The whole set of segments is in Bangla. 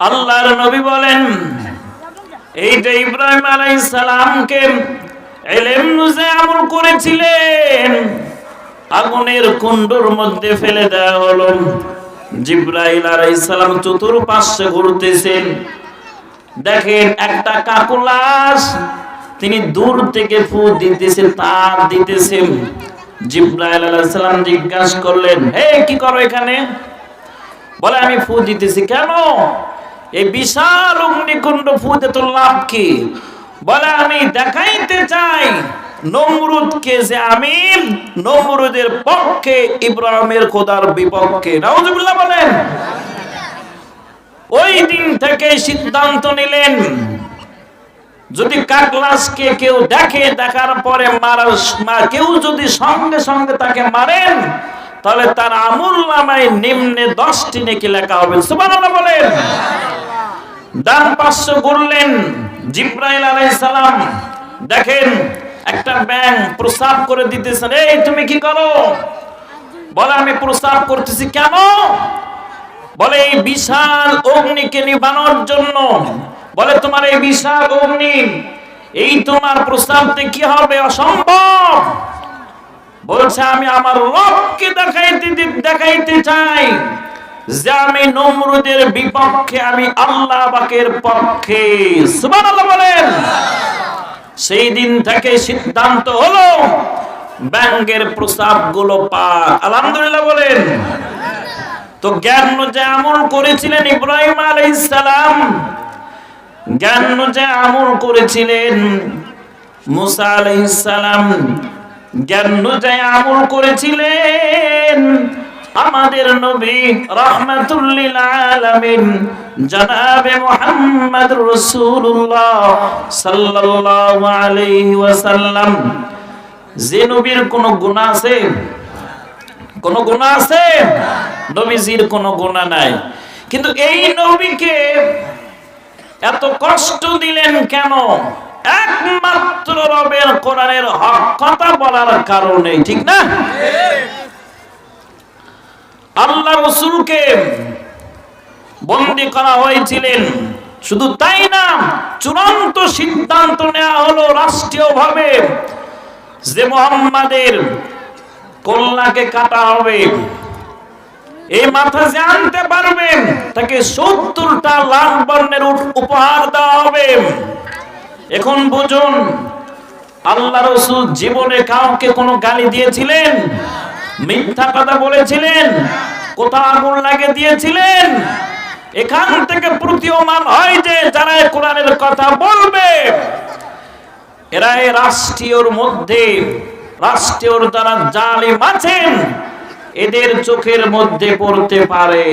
আল্লাহর নবী বলেন, এইটা ইব্রাহিম আলাইহিস সালামকে এলেম নুজে আমল করেছিলেন। আগুনের কুণ্ডুর মধ্যে ফেলে দেওয়া হলো। জিব্রাইল আলাইহিস সালাম চতুর্পাশে ঘুরতেছেন। দেখেন একটা কাকুলাস, তিনি দূর থেকে ফু দিতেছে, তার দিতেছেন জিব্রাইল আলাইহিস সালাম জিজ্ঞাসা করলেন হে কি করো এখানে? বলে, আমি ফু দিতেছি কেন? এই বিশাল অগ্নিকুণ্ড ফুতে তোর লাভ কি বলে, আমি দেখাইতে চাই নমরুদকে যে আমি নমরুদের পক্ষে, ইব্রাহিমের খোদার বিপক্ষে। নাউজুবিল্লাহ বলেন, ওই দিন থেকে সিদ্ধান্ত নিলেন, যদি কাকলাসকে কেউ দেখে, দেখার পরে মারার কেউ যদি সঙ্গে সঙ্গে তাকে মারেন, তাহলে তার আমুল নামায় নিম্নে দশটি নেকি লেখা হবে। সুবহানাল্লাহ বলেন। ডান জিব্রাইল দেখেন, একটা ব্যাং প্রস্রাব করে দিতেছেন। এই, তুমি কি করো? বলে, আমি প্রস্রাব করতেছি কেন? বলে, এই বিশাল অগ্নিকে নিবানোর জন্য। বলে, তোমার এই বিশাল অগ্নি, এই তোমার প্রস্তাবতে কি হবে? অসম্ভব। বলছে, আমি আমার রবকে দেখাইতে দেখাইতে চাই। যে আমি নমরুদের বিপক্ষে আমি আল্লাহ বাকের পক্ষে। বলেন। সেই দিন থেকে সিদ্ধান্ত হলো, ব্যাঙ্গের প্রস্তাবগুলো পাক। আলহামদুলিল্লাহ বলেন। তো জ্ঞান যে আমল করেছিলেন ইব্রাহিম আলাইহিস সালাম, জ্ঞান যে আমল করেছিলেন মুসা আলাইহিস সালাম, জ্ঞান যে আমল করেছিলেন আমাদের নবী রাহমাতুল্লিল আলামিন জনাবে মুহাম্মদ রাসূলুল্লাহ সাল্লাল্লাহু আলাইহি ওয়াসাল্লাম। যে নবীর কোনো গুনাহ আছে? কোন গুণা আছে? নবীজির কোন গুণা নাই। কিন্তু এই নবীকে এত কষ্ট দিলেন কেন? একমাত্র রবের কোরআনের হক কথা বলার কারণে ঠিক না? আল্লাহ রসুলকে বন্দি করা হয়েছিলেন। শুধু তাই না, চূড়ান্ত সিদ্ধান্ত নেওয়া হলো রাষ্ট্রীয়ভাবে যে মোহাম্মদের কল্যাকে কাটা হবে। এই মাথা যে আনতে পারবেন তাকে সত্তরটা লাল বর্ণের উপহার দেওয়া হবে। এখন বুঝুন, আল্লাহ রসুল জীবনে কাউকে কোনো গালি দিয়েছিলেন? মিথ্যা কথা বলেছিলেন কোথাও আগুন লাগে দিয়েছিলেন? এখান থেকে প্রতীয়মান হয় যে, যারা কোরআনের কথা বলবে, এরা এই রাষ্ট্রীয়র মধ্যে, রাষ্ট্রীয়র যারা জালিম আছেন, এদের চোখের মধ্যে পড়তে পারে।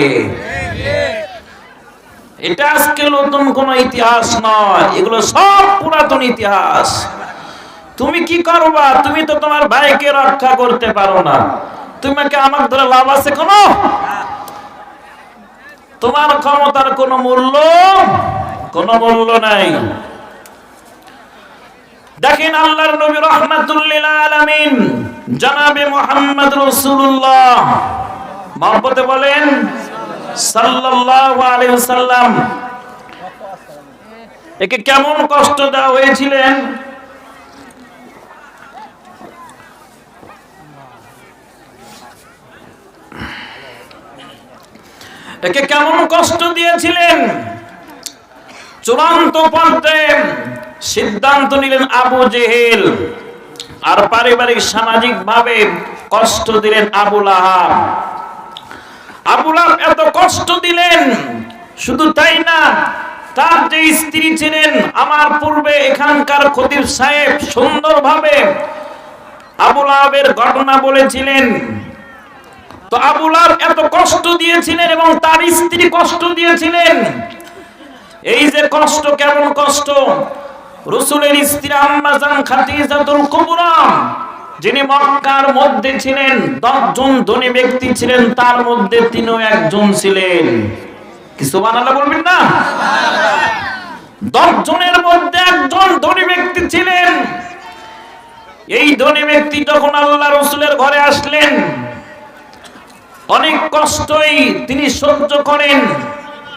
এটা আজকে নতুন কোন ইতিহাস নয়, এগুলো সব পুরাতন ইতিহাস। তুমি কি করবা? তুমি তো তোমার ভাইকে রক্ষা করতে পারো না। তোমাকে আমার ধরে লাভ আছে কোনো? তোমার ক্ষমতার কোনো মূল্য কোনো মূল্য নাই। দেখেন আল্লাহর নবী রহমাতুল্লিল আলামিন, জনাবে মুহাম্মদ রাসূলুল্লাহ। মহব্বতে বলেন, সাল্লাল্লাহু আলাইহি ওয়াসাল্লাম, একে কেমন কষ্ট দেওয়া হয়েছিলেন? একে কেমন কষ্ট দিয়েছিলেন? চূড়ান্ত পর্যায়ে সিদ্ধান্ত নিলেন আবু জেহেল। আর পারিবারিক সামাজিক ভাবে কষ্ট দিলেন আবুল আহাব আবুল আহাব এত কষ্ট দিলেন, শুধু তাই না, তার যে স্ত্রী ছিলেন, আমার পূর্বে এখানকার খতিব সাহেব সুন্দরভাবে আবুল আহাবের ঘটনা বলেছিলেন। তো আবুল আহাব এত কষ্ট দিয়েছিলেন এবং তার স্ত্রী কষ্ট দিয়েছিলেন। এই যে কষ্ট, কেমন কষ্ট? রসুলের স্ত্রী আম্মাজান খাদিজাতুল কুবরা, যিনি মক্কার মধ্যে ছিলেন, দশজন ধনী ব্যক্তি ছিলেন, তার মধ্যে তিনিও একজন ছিলেন। কি সুবহানাল্লাহ বলবেন না? দশ জনের মধ্যে একজন ধনী ব্যক্তি ছিলেন। এই ধনী ব্যক্তি যখন আল্লাহ রসুলের ঘরে আসলেন অনেক কষ্টই তিনি সহ্য করেন।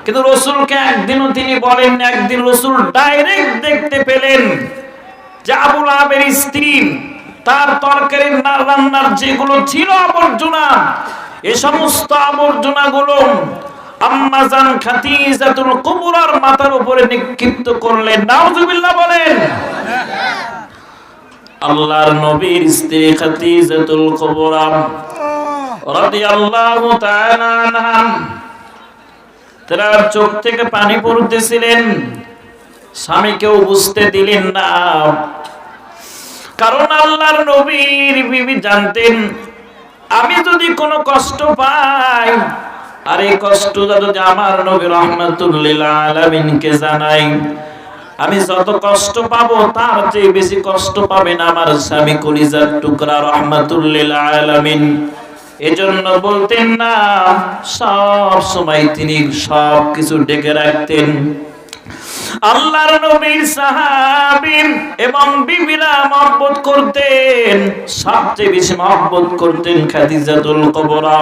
কিন্তু রসুলকে একদিনও তিনি বলেন একদিন রসুল ডাইরেক্ট দেখতে পেলেন যে আবুল আবের স্ত্রী তার তরকারির না, রান্নার যেগুলো ছিল আবর্জনা, এ সমস্ত আবর্জনা গুলো আম্মাজান খাতিজাতুল কুবরার মাথার উপরে নিক্ষিপ্ত করলেন। বলেন, আল্লাহর নবীর স্ত্রী খাতিজাতুল কুবরা চোখ থেকে পানি পড়তেছিলেন। স্বামীকেও বুঝতে দিলেন না। কারণ আল্লাহর নবীর বিবি জানতেন, আমি যদি কোনো কষ্ট পাই, আর এই কষ্ট যদি আমার নবী রহমাতুল্লিল জানাই, আমি যত কষ্ট পাবো, তার চেয়ে বেশি কষ্ট পাবেন আমার স্বামী কলিজার টুকরা রহমাতুল্লিল আলামিন। এজন্য বলতেন না, সব সময় তিনি সব কিছু ডেকে রাখতেন। আল্লাহর নবীর সাহাবী এবং বিবিরা মহব্বত করতেন, সবচেয়ে বেশি মহব্বত করতেন খাদিজাতুল কুবরা।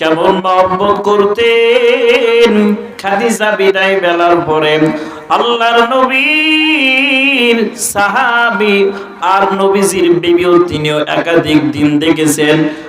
কেমন মহব্বত করতেন? খাদিজা বিদায় বেলার পরে আল্লাহর নবীর সাহাবী আর নবীজির বিবিও তিনিও একাধিক দিন দেখেছেন।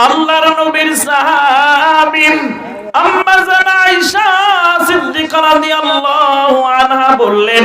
আল্লাহর নবীর সাহাবী আম্মা জানা আয়েশা সিদ্দিকা রাদিয়াল্লাহু আনহা বললেন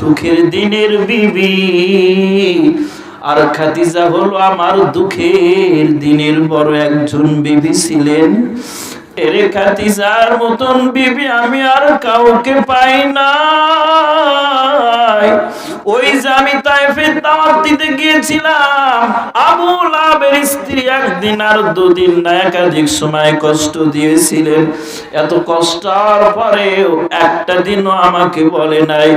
সুখের দিনের বিবি। আর খাদিজা হলো আমার দুঃখের দিনের বড় একজন বিবি ছিলেন। এরে মতন বিবি আমি আর কাউকে পাই না ওই যে আমি দিতে গিয়েছিলাম, আবু স্ত্রী একদিন আর দুদিন না একাধিক সময় কষ্ট দিয়েছিলেন। এত পরেও একটা দিনও আমাকে বলে নাই।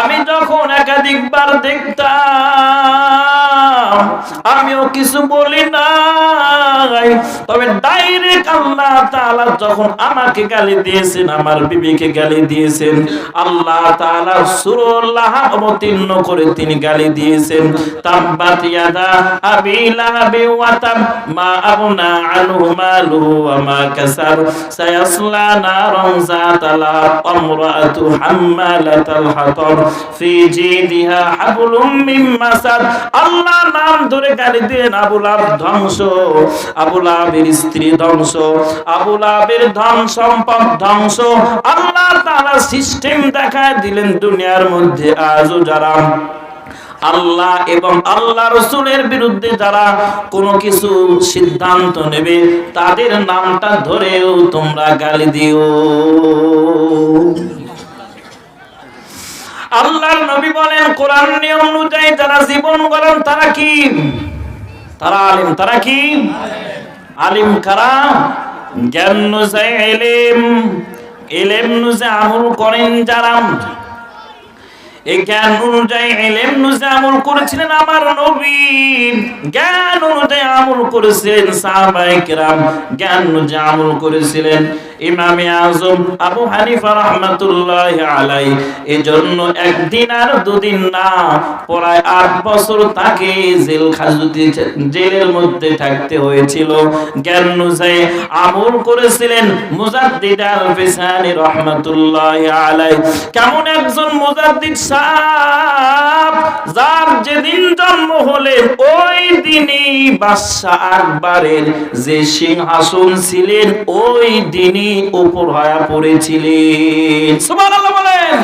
আমি যখন একাধিকবার দেখতাম, আমিও কিছু বলি নাই। তবে ডাইরেক্ট আল্লাহ যখন আমাকে গালি দিয়েছেন, আমার বিবিকে গালি দিয়েছেন, আল্লাহ তাআলা সূরাল্লাহ অবতীর্ণ করে তিনি গালি দিয়েছেন, তাব্বাত ইয়াদা আবি লাহাবি ওয়া তাব মা আবনা আনহু মালুহু ওয়া মা কাসাব সায়াসলা নারান যাতা আমরাতু হাম্মালাতাল হাতাব ফি জিদিহা হাবলুম মাসাদ। আল্লাহ নাম ধরে গালি দেন আবু লাহাব ধ্বংস আবু লাহাবের স্ত্রী ধ্বংস আবু লাহাবের ধন সম্পদ ধ্বংস। আল্লাহ তাআলা সিস্টেম দেখায় দিলেন দুনিয়ার মধ্যে আজও যারা আল্লাহ এবং আল্লাহ রসুলের বিরুদ্ধে যারা কোনো কিছু সিদ্ধান্ত নেবে, তাদের নামটা ধরেও তোমরা গালি দিও। আল্লাহর নবী বলেন, কোরআন নিয়ম অনুযায়ী যারা জীবন গড়েন, তারা কি? তারা আলিম, তারা কি? আলিম কারা? জ্ঞান অনুযায়ী এলেম এলেম অনুযায়ী আমল করেন যারা এজন্য একদিন আর দুদিন না আট বছর তাকে জেল খাজুতি জেলের মধ্যে থাকতে হয়েছিল। জ্ঞান অনুযায়ী আমল করেছিলেন মুজাদ্দিদ আল ফিসানি রহমাতুল্লাহ আলাই কেমন একজন মুজাদ্দিদ হিসাব, যার যেদিন জন্ম হলেন ওই দিনই বাদশাহ আকবরের যে সিংহাসন ছিলেন, ওই দিনই উপর হয়ে পড়েছিলেন। সুবহানাল্লাহ বলেন।